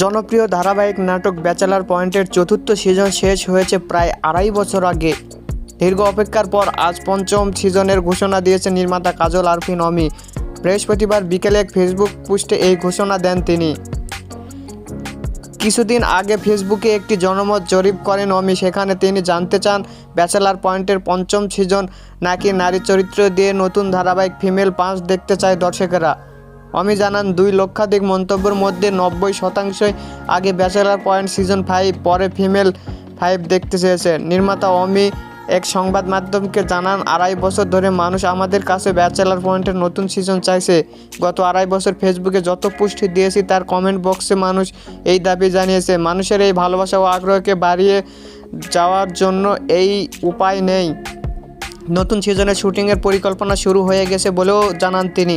জনপ্রিয় ধারাবাহিক নাটক ব্যাচেলার পয়েন্টের চতুর্থ সিজন শেষ হয়েছে প্রায় আড়াই বছর আগে। দীর্ঘ অপেক্ষার পর আজ পঞ্চম সিজনের ঘোষণা দিয়েছে নির্মাতা কাজল আরফিন অমি। বৃহস্পতিবার বিকেলে এক ফেসবুক পোস্টে এই ঘোষণা দেন তিনি। কিছুদিন আগে ফেসবুকে একটি জনমত জরিপ করেন অমি। সেখানে তিনি জানতে চান, ব্যাচেলার পয়েন্টের পঞ্চম সিজন নাকি নারী চরিত্র দিয়ে নতুন ধারাবাহিক ফিমেল পাঁচ দেখতে চায় দর্শকেরা। অমি জানান, দুই লক্ষাধিক মন্তব্যের মধ্যে নব্বই শতাংশই আগে ব্যাচেলার পয়েন্ট সিজন ফাইভ, পরে ফিমেল ফাইভ দেখতে চেয়েছে। নির্মাতা অমি এক সংবাদ মাধ্যমকে জানান, আড়াই বছর ধরে মানুষ আমাদের কাছে ব্যাচেলার পয়েন্টের নতুন সিজন চাইছে। গত আড়াই বছর ফেসবুকে যত পুষ্টি দিয়েছি, তার কমেন্ট বক্সে মানুষ এই দাবি জানিয়েছে। মানুষের এই ভালোবাসা ও আগ্রহকে বাড়িয়ে যাওয়ার জন্য এই উপায় নেই। নতুন সিজনের শুটিংয়ের পরিকল্পনা শুরু হয়ে গেছে বলেও জানান তিনি।